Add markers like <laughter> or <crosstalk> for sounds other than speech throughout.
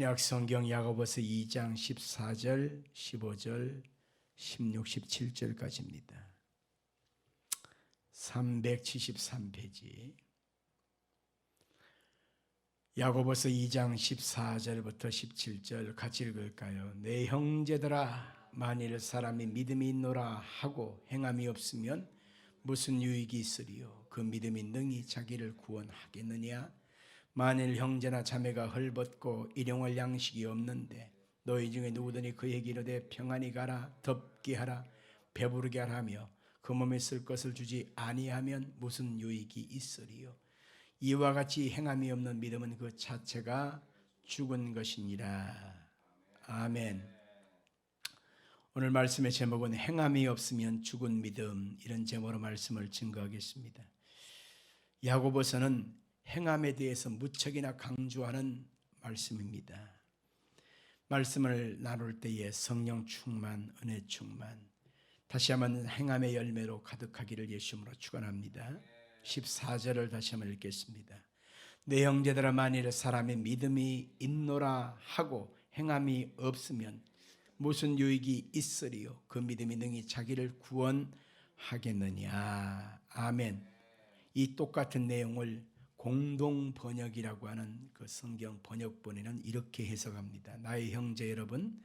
신약 성경 야고보서 2장 14절, 15절, 16, 17절까지입니다. 373페이지. 야고보서 2장 14절부터 17절 같이 읽을까요? 내 형제들아 만일 사람이 믿음이 있노라 하고 행함이 없으면 무슨 유익이 있으리요 그 믿음이 능히 자기를 구원하겠느냐 만일 형제나 자매가 헐벗고 일용할 양식이 없는데 너희 중에 누구든지 그에게 이르되 평안히 가라 덥게 하라 배부르게 하라 하며 그 몸에 쓸 것을 주지 아니하면 무슨 유익이 있으리요? 이와 같이 행함이 없는 믿음은 그 자체가 죽은 것이니라. 아멘. 오늘 말씀의 제목은 행함이 없으면 죽은 믿음 이런 제목으로 말씀을 증거하겠습니다. 야고보서는 행함에 대해서 무척이나 강조하는 말씀입니다. 말씀을 나눌 때에 성령 충만, 은혜 충만, 다시 한번 행함의 열매로 가득하기를 예수님으로 축원합니다. 14절을 다시 한번 읽겠습니다. 내 형제들아 만일 사람의 믿음이 있노라 하고 행함이 없으면 무슨 유익이 있으리요? 그 믿음이 능히 자기를 구원하겠느냐? 아멘. 이 똑같은 내용을 공동 번역이라고 하는 그 성경 번역본에는 이렇게 해석합니다. 나의 형제 여러분,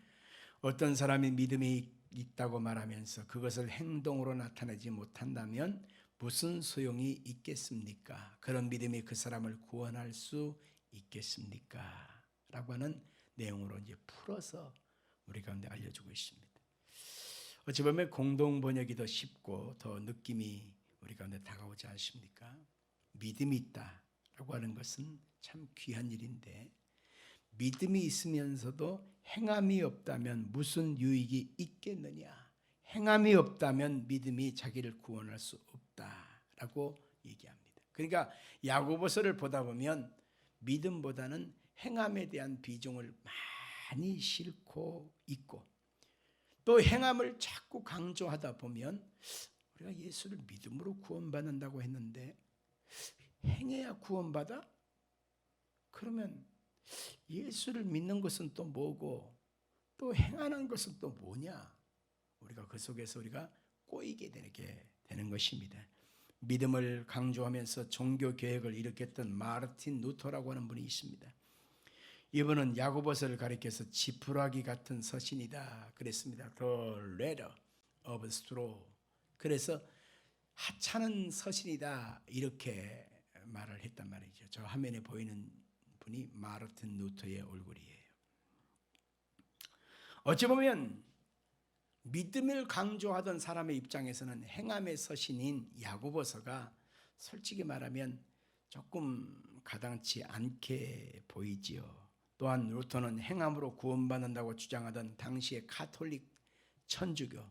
어떤 사람이 믿음이 있다고 말하면서 그것을 행동으로 나타내지 못한다면 무슨 소용이 있겠습니까? 그런 믿음이 그 사람을 구원할 수 있겠습니까? 라고 하는 내용으로 이제 풀어서 우리 가운데 알려주고 있습니다. 어찌 보면 공동 번역이 더 쉽고 더 느낌이 우리 가운데 다가오지 않습니까? 믿음이 있다 라고 하는 것은 참 귀한 일인데 믿음이 있으면서도 행함이 없다면 무슨 유익이 있겠느냐? 행함이 없다면 믿음이 자기를 구원할 수 없다라고 얘기합니다. 그러니까 야고보서를 보다 보면 믿음보다는 행함에 대한 비중을 많이 싣고 있고 또 행함을 자꾸 강조하다 보면 우리가 예수를 믿음으로 구원받는다고 했는데 행해야 구원받아? 그러면 예수를 믿는 것은 또 뭐고 또 행하는 것은 또 뭐냐? 우리가 그 속에서 우리가 꼬이게 되게 되는 것입니다. 믿음을 강조하면서 종교 개혁을 일으켰던 마르틴 루터라고 하는 분이 있습니다. 이분은 야고보서를 가리켜서 지푸라기 같은 서신이다 그랬습니다. The letter of straw. 그래서 하찮은 서신이다 이렇게 말을 했단 말이죠. 저 화면에 보이는 분이 마르틴 루터의 얼굴이에요. 어찌 보면 믿음을 강조하던 사람의 입장에서는 행함의 서신인 야고보서가 솔직히 말하면 조금 가당치 않게 보이지요. 또한 루터는 행함으로 구원받는다고 주장하던 당시의 카톨릭 천주교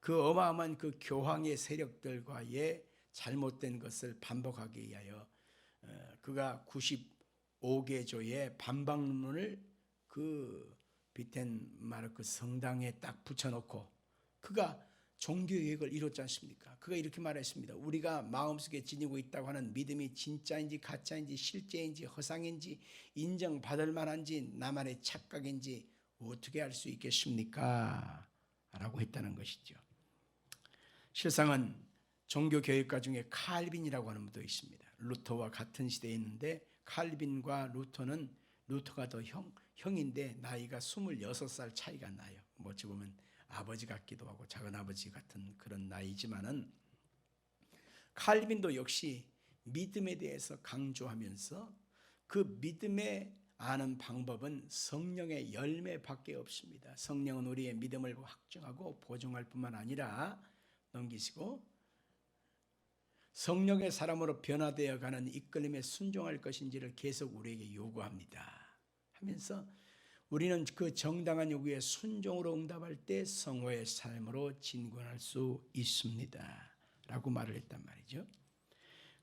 그 어마어마한 그 교황의 세력들과의 잘못된 것을 반복하기 위하여 어, 그가 95개 조의 반박론을 그 비텐 마르크 성당에 딱 붙여놓고 그가 종교개혁을 이뤘지 않습니까? 그가 이렇게 말했습니다. 우리가 마음속에 지니고 있다고 하는 믿음이 진짜인지 가짜인지 실제인지 허상인지 인정받을 만한지 나만의 착각인지 어떻게 알 수 있겠습니까? 라고 했다는 것이죠. 실상은 종교 교육가 중에 칼빈이라고 하는 분도 있습니다. 루터와 같은 시대에 있는데 칼빈과 루터는 루터가 더 형, 형인데 나이가 26살 차이가 나요. 뭐 어찌 보면 아버지 같기도 하고 작은 아버지 같은 그런 나이지만은 칼빈도 역시 믿음에 대해서 강조하면서 그 믿음의 아는 방법은 성령의 열매밖에 없습니다. 성령은 우리의 믿음을 확증하고 보증할 뿐만 아니라 넘기시고 성령의 사람으로 변화되어 가는 이끌림에 순종할 것인지를 계속 우리에게 요구합니다. 하면서 우리는 그 정당한 요구에 순종으로 응답할 때 성호의 삶으로 진군할 수 있습니다. 라고 말을 했단 말이죠.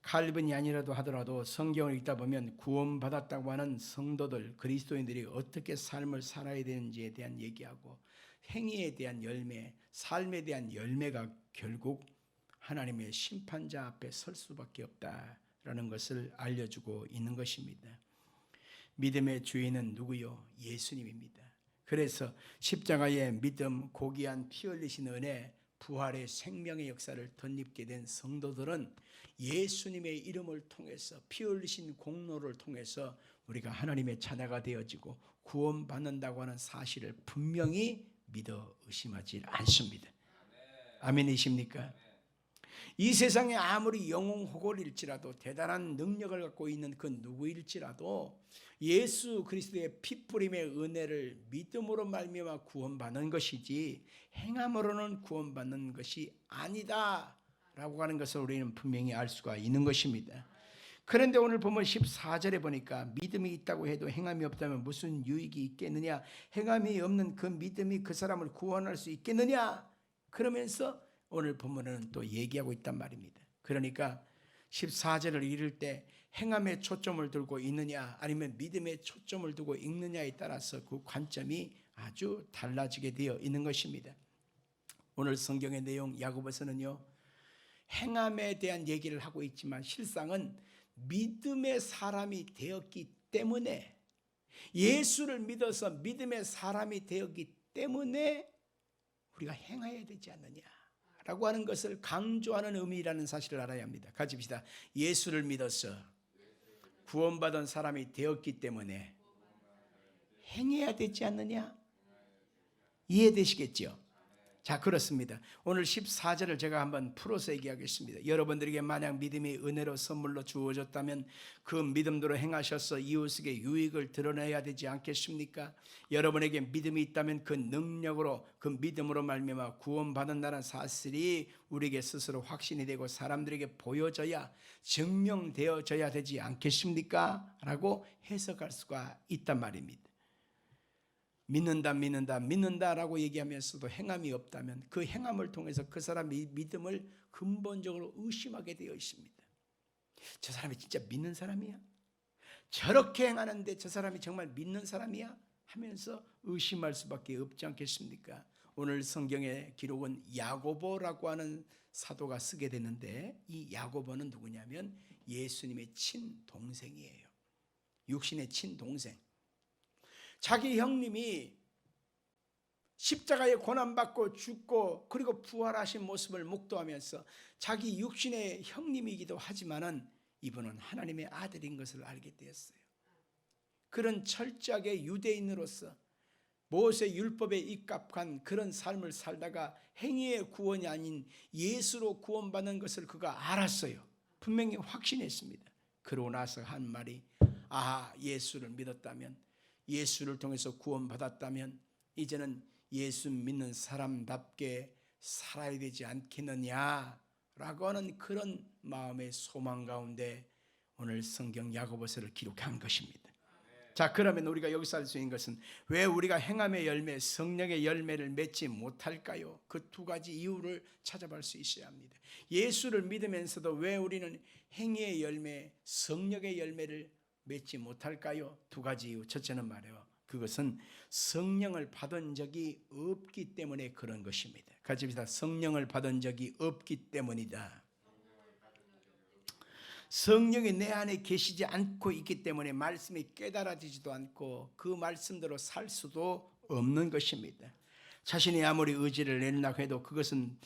칼빈이 아니라도 하더라도 성경을 읽다 보면 구원받았다고 하는 성도들, 그리스도인들이 어떻게 삶을 살아야 되는지에 대한 얘기하고 행위에 대한 열매, 삶에 대한 열매가 결국 하나님의 심판자 앞에 설 수밖에 없다라는 것을 알려주고 있는 것입니다. 믿음의 주인은 누구요? 예수님입니다. 그래서 십자가의 믿음, 고귀한 피 흘리신 은혜, 부활의 생명의 역사를 덧입게 된 성도들은 예수님의 이름을 통해서 피 흘리신 공로를 통해서 우리가 하나님의 자녀가 되어지고 구원받는다고 하는 사실을 분명히 믿어 의심하지 않습니다. 아멘이십니까? 이 세상에 아무리 영웅호골일지라도 대단한 능력을 갖고 있는 그 누구일지라도 예수 그리스도의 피뿌림의 은혜를 믿음으로 말미암아 구원받는 것이지 행함으로는 구원받는 것이 아니다라고 하는 것을 우리는 분명히 알 수가 있는 것입니다. 그런데 오늘 보면 14절에 보니까 믿음이 있다고 해도 행함이 없다면 무슨 유익이 있겠느냐? 행함이 없는 그 믿음이 그 사람을 구원할 수 있겠느냐? 그러면서 오늘 본문은 또 얘기하고 있단 말입니다. 그러니까 14절을 읽을 때 행함에 초점을 두고 있느냐 아니면 믿음에 초점을 두고 읽느냐에 따라서 그 관점이 아주 달라지게 되어 있는 것입니다. 오늘 성경의 내용 야고보서는요. 행함에 대한 얘기를 하고 있지만 실상은 믿음의 사람이 되었기 때문에 예수를 믿어서 믿음의 사람이 되었기 때문에 우리가 행해야 되지 않느냐. 라고 하는 것을 강조하는 의미라는 사실을 알아야 합니다. 봅시다. 예수를 믿어서 구원받은 사람이 되었기 때문에 행해야 되지 않느냐? 이해되시겠죠? 자, 그렇습니다. 오늘 14절을 제가 한번 풀어서 얘기하겠습니다. 여러분들에게 만약 믿음이 은혜로 선물로 주어졌다면 그 믿음대로 행하셔서 이웃에게 유익을 드러내야 되지 않겠습니까? 여러분에게 믿음이 있다면 그 능력으로 그 믿음으로 말미암아 구원받는다는 사실이 우리에게 스스로 확신이 되고 사람들에게 보여져야 증명되어져야 되지 않겠습니까? 라고 해석할 수가 있단 말입니다. 믿는다 믿는다 믿는다라고 얘기하면서도 행함이 없다면 그 행함을 통해서 그 사람의 믿음을 근본적으로 의심하게 되어 있습니다. 저 사람이 진짜 믿는 사람이야? 저렇게 행하는데 저 사람이 정말 믿는 사람이야? 하면서 의심할 수밖에 없지 않겠습니까? 오늘 성경의 기록은 야고보라고 하는 사도가 쓰게 되는데 이 야고보는 누구냐면 예수님의 친동생이에요. 육신의 친동생. 자기 형님이 십자가에 고난받고 죽고 그리고 부활하신 모습을 목도하면서 자기 육신의 형님이기도 하지만은 이분은 하나님의 아들인 것을 알게 되었어요. 그런 철저하게 유대인으로서 모세 율법에 입각한 그런 삶을 살다가 행위의 구원이 아닌 예수로 구원받는 것을 그가 알았어요. 분명히 확신했습니다. 그러고 나서 한 말이 아 예수를 믿었다면 예수를 통해서 구원받았다면 이제는 예수 믿는 사람답게 살아야 되지 않겠느냐라고 하는 그런 마음의 소망 가운데 오늘 성경 야고보서를 기록한 것입니다. 자, 그러면 우리가 여기서 알수 있는 것은 왜 우리가 행함의 열매, 성령의 열매를 맺지 못할까요? 그 두 가지 이유를 찾아볼 수 있어야 합니다. 예수를 믿으면서도 왜 우리는 행위의 열매, 성령의 열매를 맺지 못할까요? 두 가지 이유. 첫째는 말이에요. 그것은 성령을 받은 적이 없기 때문에 그런 것입니다. 같이 봅시다. 성령을 받은 적이 없기 때문이다. 성령이 내 안에 계시지 않고 있기 때문에 말씀이 깨달아지지도 않고 그 말씀대로 살 수도 없는 것입니다. 자신이 아무리 의지를 내려고 해도 그것은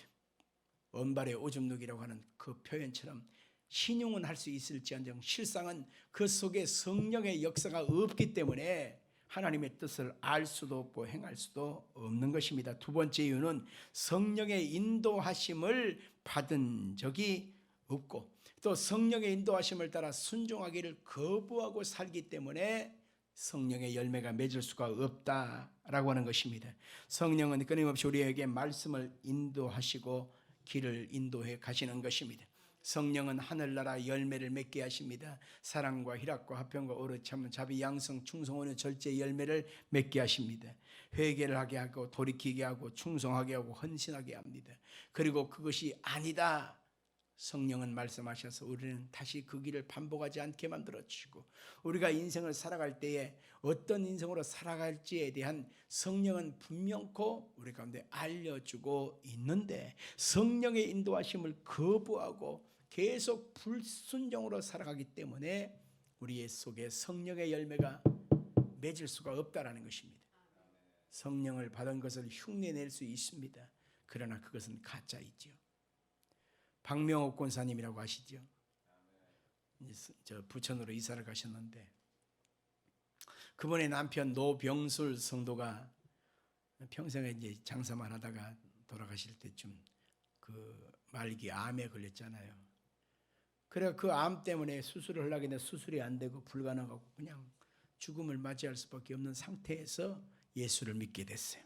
원발의 오줌 누기라고 하는 그 표현처럼 신용은 할 수 있을지언정 실상은 그 속에 성령의 역사가 없기 때문에 하나님의 뜻을 알 수도 없고 행할 수도 없는 것입니다. 두 번째 이유는 성령의 인도하심을 받은 적이 없고 또 성령의 인도하심을 따라 순종하기를 거부하고 살기 때문에 성령의 열매가 맺을 수가 없다라고 하는 것입니다. 성령은 끊임없이 우리에게 말씀을 인도하시고 길을 인도해 가시는 것입니다. 성령은 하늘나라 열매를 맺게 하십니다. 사랑과 희락과 화평과 오르 참 자비 양성 충성하는 절제 열매를 맺게 하십니다. 회개를 하게 하고 돌이키게 하고 충성하게 하고 헌신하게 합니다. 그리고 그것이 아니다. 성령은 말씀하셔서 우리는 다시 그 길을 반복하지 않게 만들어 주시고 우리가 인생을 살아갈 때에 어떤 인생으로 살아갈지에 대한 성령은 분명코 우리 가운데 알려주고 있는데 성령의 인도하심을 거부하고 계속 불순종으로 살아가기 때문에 우리의 속에 성령의 열매가 맺을 수가 없다라는 것입니다. 성령을 받은 것을 흉내낼 수 있습니다. 그러나 그것은 가짜이지요. 박명옥 권사님이라고 아시죠? 저 부천으로 이사를 가셨는데 그분의 남편 노병술 성도가 평생에 이제 장사만 하다가 돌아가실 때쯤 그 말기 암에 걸렸잖아요. 그래 그 암 때문에 수술을 하려고 했는데 수술이 안 되고 불가능하고 그냥 죽음을 맞이할 수밖에 없는 상태에서 예수를 믿게 됐어요.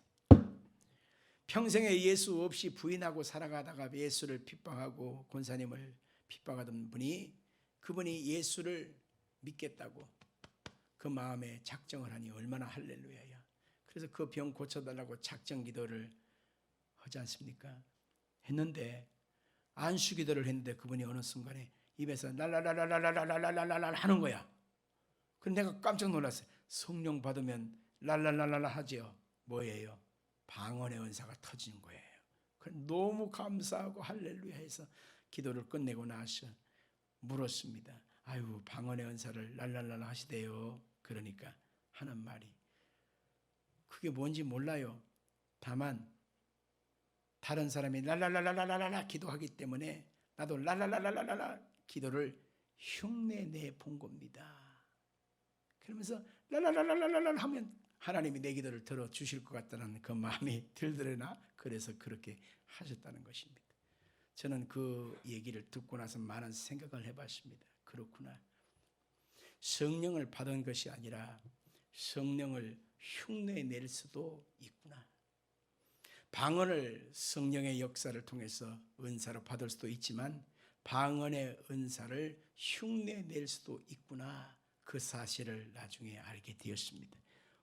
평생에 예수 없이 부인하고 살아가다가 예수를 핍박하고 권사님을 핍박하던 분이 그분이 예수를 믿겠다고 그 마음에 작정을 하니 얼마나 할렐루야야. 그래서 그 병 고쳐달라고 작정 기도를 하지 않습니까? 했는데 안수 기도를 했는데 그분이 어느 순간에 입에서 랄랄랄랄랄랄랄랄랄랄 하는 거야. 그럼 내가 깜짝 놀랐어요. 성령 받으면 랄랄랄랄 하지요. 뭐예요? 방언의 은사가 터지는 거예요. 너무 감사하고 할렐루야 해서 기도를 끝내고 나서 물었습니다. 아유 방언의 은사를 랄랄랄 하시대요. 그러니까 하는 말이 그게 뭔지 몰라요. 다만 다른 사람이 랄랄랄랄랄랄라 기도하기 때문에 나도 랄랄랄랄랄라 기도를 흉내 내 본 겁니다. 그러면서 랄랄랄랄랄랄 하면 하나님이 내 기도를 들어 주실 것 같다는 그 마음이 들더래나 그래서 그렇게 하셨다는 것입니다. 저는 그 얘기를 듣고 나서 많은 생각을 해봤습니다. 그렇구나. 성령을 받은 것이 아니라 성령을 흉내 낼 수도 있구나. 방언을 성령의 역사를 통해서 은사로 받을 수도 있지만 방언의 은사를 흉내낼 수도 있구나. 그 사실을 나중에 알게 되었습니다.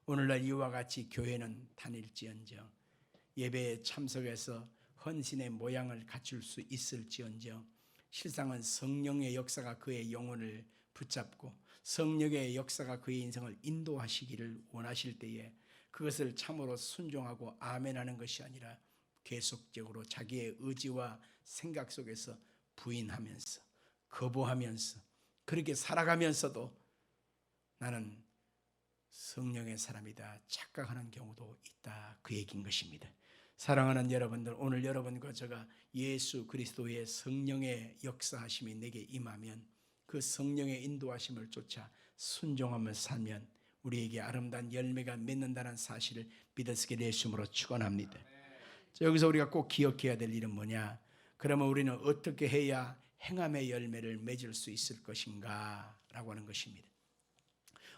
오늘날 이와 같이 교회는 다닐지언정 예배에 참석해서 헌신의 모양을 갖출 수 있을지언정 실상은 성령의 역사가 그의 영혼을 붙잡고 성령의 역사가 그의 인생을 인도하시기를 원하실 때에 그것을 참으로 순종하고 아멘하는 것이 아니라 계속적으로 자기의 의지와 생각 속에서 부인하면서 거부하면서 그렇게 살아가면서도 나는 성령의 사람이다 착각하는 경우도 있다 그 얘기인 것입니다. 사랑하는 여러분들 오늘 여러분과 제가 예수 그리스도의 성령의 역사하심이 내게 임하면 그 성령의 인도하심을 쫓아 순종하며 살면 우리에게 아름다운 열매가 맺는다는 사실을 믿으시게 되심으로 축원합니다. 여기서 우리가 꼭 기억해야 될 일은 뭐냐? 그러면 우리는 어떻게 해야 행함의 열매를 맺을 수 있을 것인가 라고 하는 것입니다.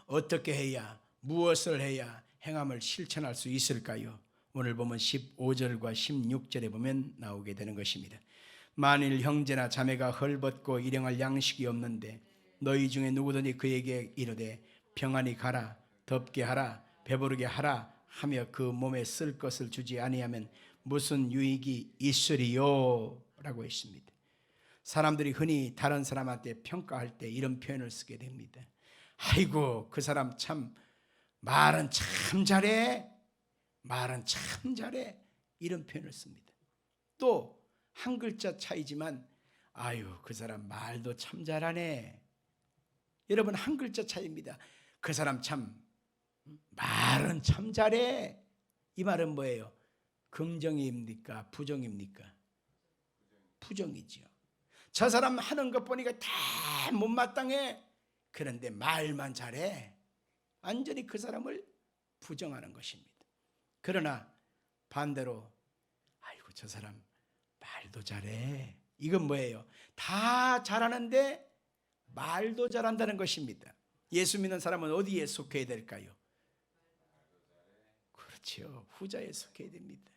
어떻게 해야 무엇을 해야 행함을 실천할 수 있을까요? 오늘 보면 15절과 16절에 보면 나오게 되는 것입니다. 만일 형제나 자매가 헐벗고 일용할 양식이 없는데 너희 중에 누구든지 그에게 이르되 평안히 가라 덥게 하라 배부르게 하라 하며 그 몸에 쓸 것을 주지 아니하면 무슨 유익이 있으리요 라고 했습니다. 사람들이 흔히 다른 사람한테 평가할 때 이런 표현을 쓰게 됩니다. 아이고 그 사람 참 말은 참 잘해 말은 참 잘해 이런 표현을 씁니다. 또 한 글자 차이지만 아유 그 사람 말도 참 잘하네. 여러분 한 글자 차이입니다. 그 사람 참 말은 참 잘해. 이 말은 뭐예요? 긍정입니까? 부정입니까? 부정이지요. 저 사람 하는 것 보니까 다 못마땅해. 그런데 말만 잘해. 완전히 그 사람을 부정하는 것입니다. 그러나 반대로 아이고 저 사람 말도 잘해. 이건 뭐예요? 다 잘하는데 말도 잘한다는 것입니다. 예수 믿는 사람은 어디에 속해야 될까요? 그렇죠. 후자에 속해야 됩니다.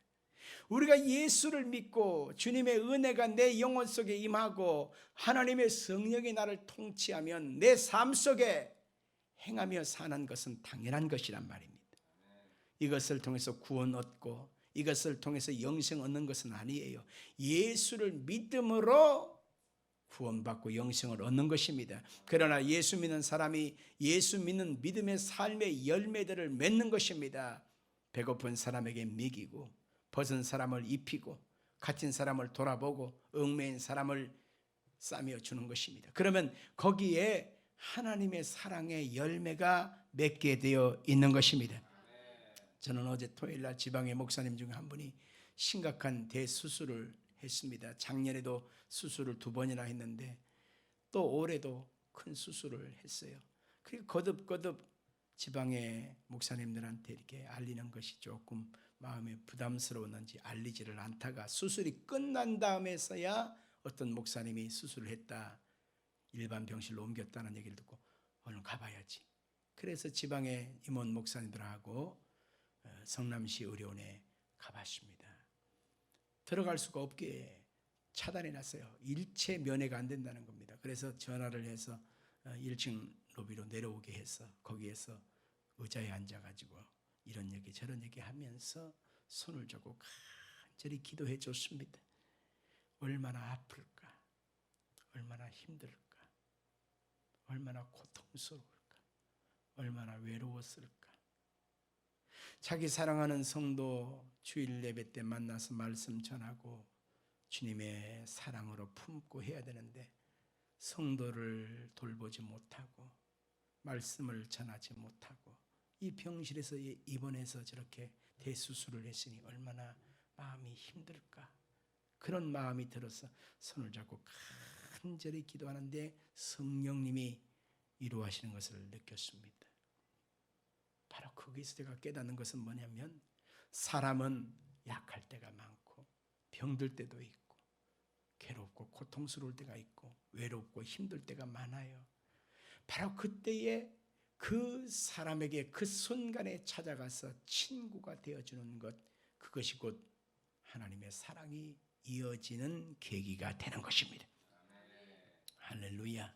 우리가 예수를 믿고 주님의 은혜가 내 영혼 속에 임하고 하나님의 성령이 나를 통치하면 내 삶 속에 행하며 사는 것은 당연한 것이란 말입니다. 이것을 통해서 구원 얻고 이것을 통해서 영생 얻는 것은 아니에요. 예수를 믿음으로 구원받고 영생을 얻는 것입니다. 그러나 예수 믿는 사람이 예수 믿는 믿음의 삶의 열매들을 맺는 것입니다. 배고픈 사람에게 먹이고 벗은 사람을 입히고 갇힌 사람을 돌아보고 얽매인 사람을 싸며 주는 것입니다. 그러면 거기에 하나님의 사랑의 열매가 맺게 되어 있는 것입니다. 저는 어제 토요일 날 지방의 목사님 중에 한 분이 심각한 대수술을 했습니다. 작년에도 수술을 두 번이나 했는데 또 올해도 큰 수술을 했어요. 그리고 거듭거듭 지방의 목사님들한테 이렇게 알리는 것이 조금 마음에 부담스러웠는지 알리지를 않다가 수술이 끝난 다음에서야 어떤 목사님이 수술을 했다. 일반 병실로 옮겼다는 얘기를 듣고 얼른 가봐야지. 그래서 지방의 임원 목사님들하고 어, 성남시 의료원에 가봤습니다. 들어갈 수가 없게 차단해 놨어요. 일체 면회가 안 된다는 겁니다. 그래서 전화를 해서 1층 로비로 내려오게 해서 거기에서 의자에 앉아가지고 이런 얘기 저런 얘기 하면서 손을 잡고 간절히 기도해 줬습니다. 얼마나 아플까? 얼마나 힘들까? 얼마나 고통스러울까? 얼마나 외로웠을까? 자기 사랑하는 성도 주일 예배 때 만나서 말씀 전하고 주님의 사랑으로 품고 해야 되는데 성도를 돌보지 못하고 말씀을 전하지 못하고 이 병실에서 입원해서 저렇게 대수술을 했으니 얼마나 마음이 힘들까 그런 마음이 들어서 손을 잡고 간절히 기도하는데 성령님이 이루하시는 것을 느꼈습니다. 바로 거기서 제가 깨닫는 것은 뭐냐면 사람은 약할 때가 많고 병들 때도 있고 괴롭고 고통스러울 때가 있고 외롭고 힘들 때가 많아요. 바로 그때에 그 사람에게 그 순간에 찾아가서 친구가 되어주는 것 그것이 곧 하나님의 사랑이 이어지는 계기가 되는 것입니다. 할렐루야.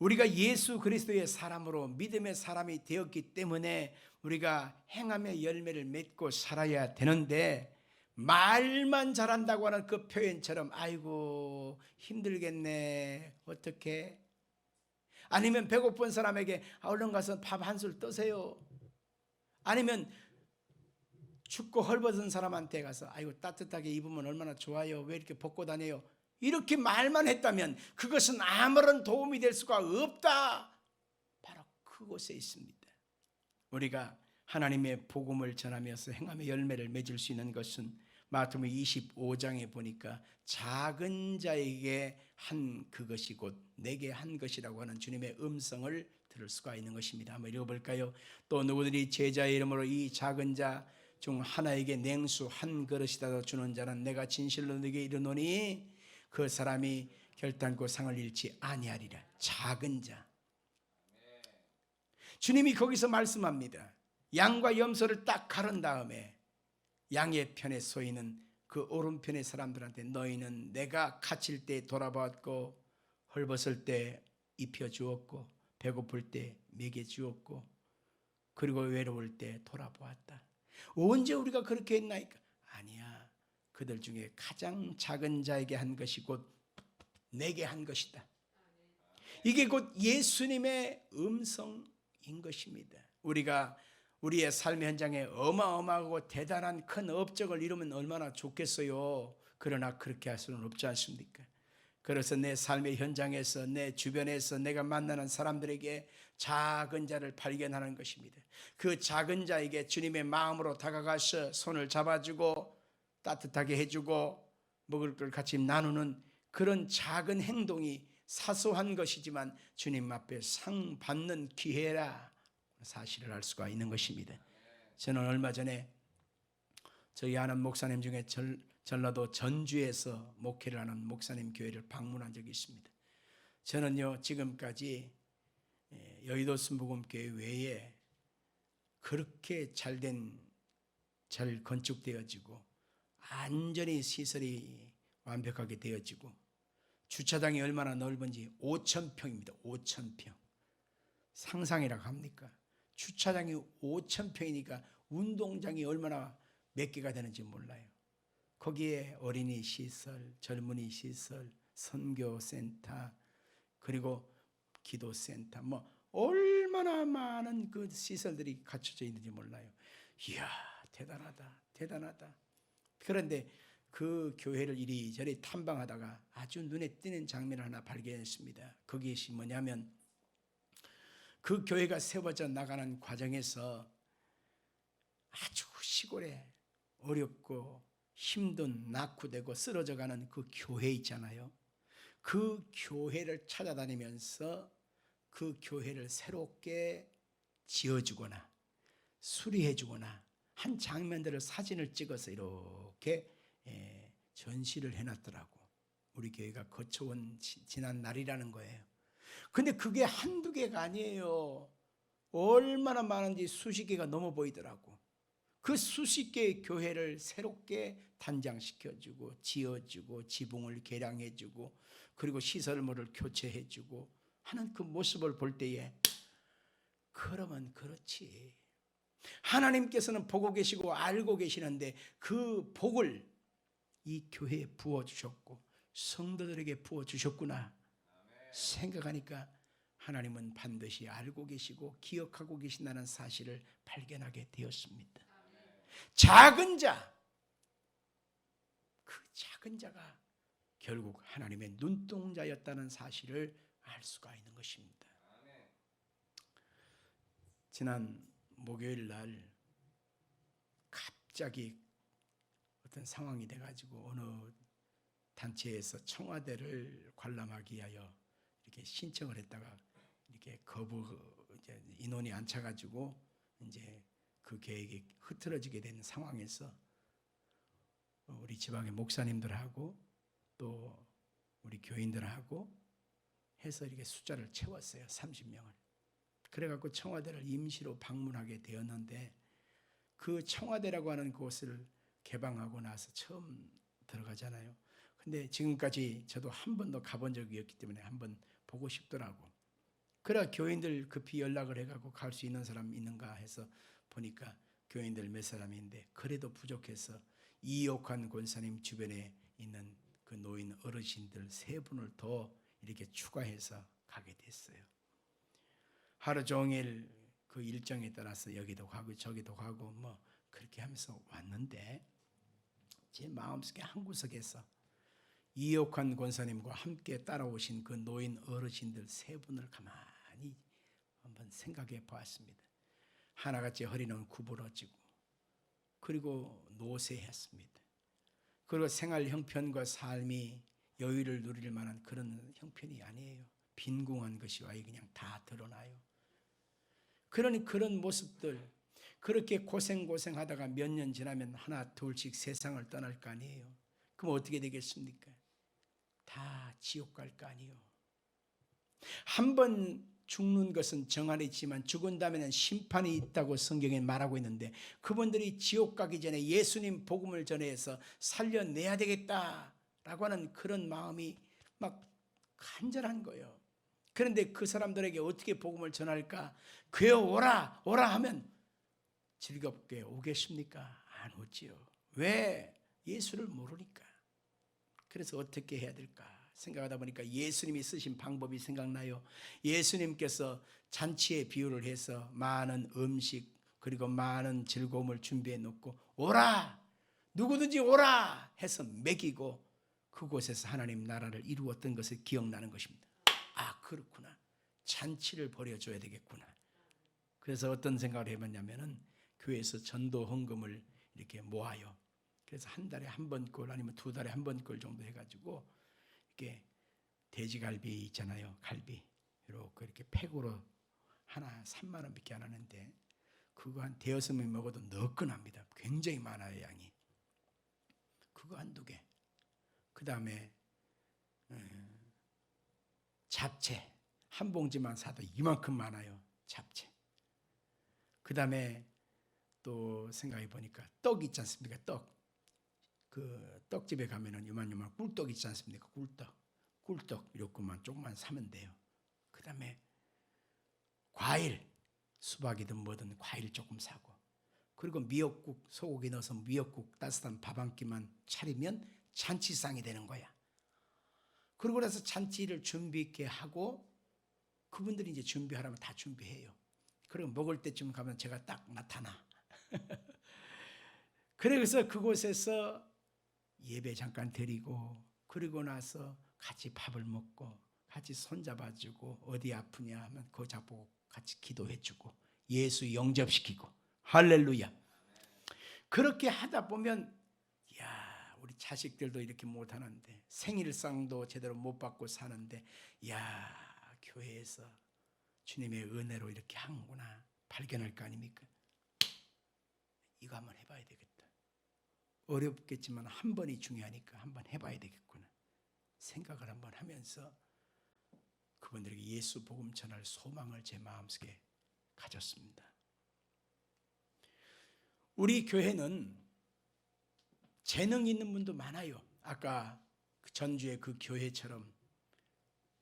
우리가 예수 그리스도의 사람으로 믿음의 사람이 되었기 때문에 우리가 행함의 열매를 맺고 살아야 되는데 말만 잘한다고 하는 그 표현처럼 아이고 힘들겠네 어떻게 아니면 배고픈 사람에게 아, 얼른 가서 밥 한 술 떠세요 아니면 춥고 헐벗은 사람한테 가서 아이고 따뜻하게 입으면 얼마나 좋아요 왜 이렇게 벗고 다녀요 이렇게 말만 했다면 그것은 아무런 도움이 될 수가 없다. 바로 그곳에 있습니다. 우리가 하나님의 복음을 전하면서 행함의 열매를 맺을 수 있는 것은 마태복음 25장에 보니까 작은 자에게 한 그것이 곧 내게 한 것이라고 하는 주님의 음성을 들을 수가 있는 것입니다. 한번 읽어볼까요? 또 누구들이 제자의 이름으로 이 작은 자 중 하나에게 냉수 한 그릇이라도 주는 자는 내가 진실로 너에게 이르노니 그 사람이 결단코 상을 잃지 아니하리라. 작은 자. 주님이 거기서 말씀합니다. 양과 염소를 딱 가른 다음에 양의 편에 서 있는 그 오른편의 사람들한테 너희는 내가 갇힐 때 돌아봤고 헐벗을 때 입혀 주었고 배고플 때 먹여 주었고 그리고 외로울 때 돌아보았다. 언제 우리가 그렇게 했나이까? 아니야. 그들 중에 가장 작은 자에게 한 것이 곧 내게 한 것이다. 이게 곧 예수님의 음성인 것입니다. 우리가 우리의 삶의 현장에 어마어마하고 대단한 큰 업적을 이루면 얼마나 좋겠어요. 그러나 그렇게 할 수는 없지 않습니까? 그래서 내 삶의 현장에서 내 주변에서 내가 만나는 사람들에게 작은 자를 발견하는 것입니다. 그 작은 자에게 주님의 마음으로 다가가서 손을 잡아주고 따뜻하게 해주고 먹을 걸 같이 나누는 그런 작은 행동이 사소한 것이지만 주님 앞에 상 받는 기회라 사실을 알 수가 있는 것입니다. 저는 얼마 전에 저희 아는 목사님 중에 전, 전라도 전주에서 목회를 하는 목사님 교회를 방문한 적이 있습니다. 저는요 지금까지 예, 여의도 순복음교회 외에 그렇게 잘된 잘 건축되어지고 완전히 시설이 완벽하게 되어지고 주차장이 얼마나 넓은지 5천 평입니다. 5천 평. 상상이라고 합니까? 주차장이 5천 평이니까 운동장이 얼마나 몇 개가 되는지 몰라요. 거기에 어린이 시설, 젊은이 시설, 선교 센터, 그리고 기도 센터, 뭐 얼마나 많은 그 시설들이 갖춰져 있는지 몰라요. 이야, 대단하다, 대단하다. 그런데 그 교회를 이리저리 탐방하다가 아주 눈에 띄는 장면을 하나 발견했습니다. 그것이 뭐냐면 그 교회가 세워져 나가는 과정에서 아주 시골에 어렵고 힘든 낙후되고 쓰러져가는 그 교회 있잖아요. 그 교회를 찾아다니면서 그 교회를 새롭게 지어주거나 수리해주거나 한 장면들을 사진을 찍어서 이렇게 예, 전시를 해놨더라고. 우리 교회가 거쳐온 지- 지난 날이라는 거예요. 근데 그게 한두 개가 아니에요. 얼마나 많은지 수십 개가 넘어 보이더라고. 그 수십 개의 교회를 새롭게 단장시켜주고 지어주고 지붕을 개량해주고 그리고 시설물을 교체해주고 하는 그 모습을 볼 때에 그러면 그렇지. 하나님께서는 보고 계시고 알고 계시는데 그 복을 이 교회에 부어 주셨고 성도들에게 부어 주셨구나 생각하니까 하나님은 반드시 알고 계시고 기억하고 계신다는 사실을 발견하게 되었습니다. 작은 자, 그 작은 자가 결국 하나님의 눈동자였다는 사실을 알 수가 있는 것입니다. 지난 목요일 날 갑자기 어떤 상황이 돼가지고 어느 단체에서 청와대를 관람하기 위하여 이렇게 신청을 했다가 이렇게 거부 이제 인원이 안 차가지고 이제 그 계획이 흐트러지게 된 상황에서 우리 지방의 목사님들하고 또 우리 교인들하고 해서 이렇게 숫자를 채웠어요. 30명을. 그래갖고 청와대를 임시로 방문하게 되었는데 그 청와대라고 하는 곳을 개방하고 나서 처음 들어가잖아요. 근데 지금까지 저도 한 번도 가본 적이 없기 때문에 한 번 보고 싶더라고. 그래 교인들 급히 연락을 해가고 갈 수 있는 사람 있는가 해서 보니까 교인들 몇 사람인데 그래도 부족해서 이옥환 권사님 주변에 있는 그 노인 어르신들 세 분을 더 이렇게 추가해서 가게 됐어요. 하루 종일 그 일정에 따라서 여기도 가고 저기도 가고 뭐 그렇게 하면서 왔는데 제 마음속에 한 구석에서 이옥환 권사님과 함께 따라오신 그 노인 어르신들 세 분을 가만히 한번 생각해 보았습니다. 하나같이 허리는 구부러지고 그리고 노쇠했습니다. 그리고 생활 형편과 삶이 여유를 누릴 만한 그런 형편이 아니에요. 빈궁한 것이 와이 그냥 다 드러나요. 그러니 그런 모습들 그렇게 고생 고생하다가 몇 년 지나면 하나 둘씩 세상을 떠날 거 아니에요. 그럼 어떻게 되겠습니까? 다 지옥 갈 거 아니요. 한번 죽는 것은 정한이지만 죽은 다음에는 심판이 있다고 성경에 말하고 있는데 그분들이 지옥 가기 전에 예수님 복음을 전해서 살려내야 되겠다라고 하는 그런 마음이 막 간절한 거예요. 그런데 그 사람들에게 어떻게 복음을 전할까? 그여 오라 오라 하면 즐겁게 오겠습니까? 안 오지요. 왜? 예수를 모르니까. 그래서 어떻게 해야 될까? 생각하다 보니까 예수님이 쓰신 방법이 생각나요. 예수님께서 잔치에 비유를 해서 많은 음식 그리고 많은 즐거움을 준비해 놓고 오라 누구든지 오라 해서 먹이고 그곳에서 하나님 나라를 이루었던 것을 기억나는 것입니다. 아 그렇구나. 잔치를 벌여줘야 되겠구나. 그래서 어떤 생각을 해봤냐면은 교회에서 전도 헌금을 이렇게 모아요. 그래서 한 달에 한 번 꼴 아니면 두 달에 한 번 꼴 정도 해가지고 이렇게 돼지갈비 있잖아요. 갈비 이렇게 이렇게 팩으로 하나 3만 원밖에 안 하는데 그거 한 대여섯 명 먹어도 너끈합니다. 굉장히 많아요 양이. 그거 한두 개. 그 다음에 잡채 한 봉지만 사도 이만큼 많아요. 잡채. 그 다음에 또 생각해 보니까 떡 있지 않습니까? 떡. 그 떡집에 가면은 요만요만 꿀떡 있지 않습니까? 꿀떡. 꿀떡 이렇게만 조금만 사면 돼요. 그 다음에 과일. 수박이든 뭐든 과일 조금 사고. 그리고 미역국 소고기 넣어서 미역국 따뜻한 밥 한 끼만 차리면 잔치상이 되는 거야. 그러고 나서 잔치를 준비 있게 하고 그분들이 이제 준비하라면 다 준비해요. 그리고 먹을 때쯤 가면 제가 딱 나타나. <laughs> 그래서 그곳에서 예배 잠깐 드리고 그리고 나서 같이 밥을 먹고 같이 손잡아주고 어디 아프냐 하면 그거 잡고 같이 기도해 주고 예수 영접시키고 할렐루야. 그렇게 하다 보면 야, 우리 자식들도 이렇게 못 하는데 생일상도 제대로 못 받고 사는데 야, 교회에서 주님의 은혜로 이렇게 하는구나 발견할 거 아닙니까? 이거 한번 해봐야 되겠다. 어렵겠지만 한 번이 중요하니까 한 번 해봐야 되겠구나. 생각을 한번 하면서 그분들에게 예수 복음 전할 소망을 제 마음속에 가졌습니다. 우리 교회는 재능 있는 분도 많아요. 아까 그 전주의 그 교회처럼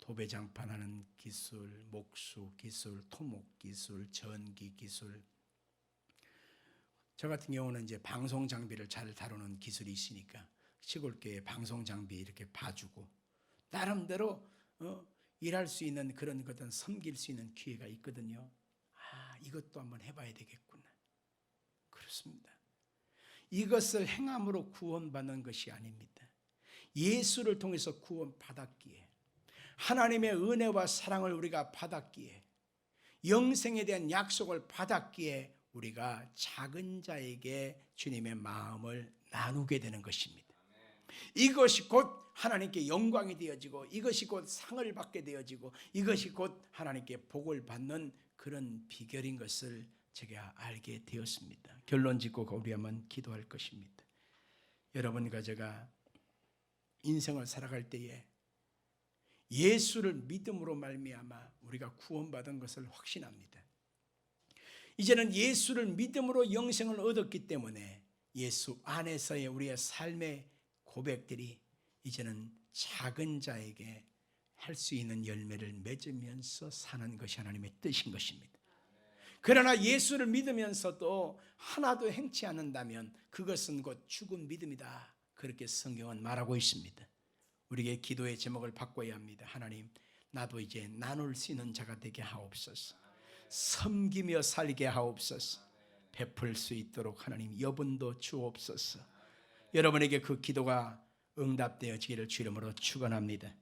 도배장판하는 기술, 목수 기술, 토목 기술, 전기 기술. 저 같은 경우는 이제 방송 장비를 잘 다루는 기술이 있으니까 시골 교회 방송 장비 이렇게 봐주고 나름대로 어, 일할 수 있는 그런 것은 섬길 수 있는 기회가 있거든요. 아, 이것도 한번 해봐야 되겠구나. 그렇습니다. 이것을 행함으로 구원받는 것이 아닙니다. 예수를 통해서 구원받았기에 하나님의 은혜와 사랑을 우리가 받았기에 영생에 대한 약속을 받았기에 우리가 작은 자에게 주님의 마음을 나누게 되는 것입니다. 이것이 곧 하나님께 영광이 되어지고 이것이 곧 상을 받게 되어지고 이것이 곧 하나님께 복을 받는 그런 비결인 것을 제가 알게 되었습니다. 결론 짓고 우리 한번 기도할 것입니다. 여러분과 제가 인생을 살아갈 때에 예수를 믿음으로 말미암아 우리가 구원받은 것을 확신합니다. 이제는 예수를 믿음으로 영생을 얻었기 때문에 예수 안에서의 우리의 삶의 고백들이 이제는 작은 자에게 할 수 있는 열매를 맺으면서 사는 것이 하나님의 뜻인 것입니다. 그러나 예수를 믿으면서도 하나도 행치 않는다면 그것은 곧 죽은 믿음이다. 그렇게 성경은 말하고 있습니다. 우리에게 기도의 제목을 바꿔야 합니다. 하나님, 나도 이제 나눌 수 있는 자가 되게 하옵소서. 섬기며 살게 하옵소서. 베풀 수 있도록 하나님 여분도 주옵소서. 여러분에게 그 기도가 응답되어지기를 주름으로 축원합니다.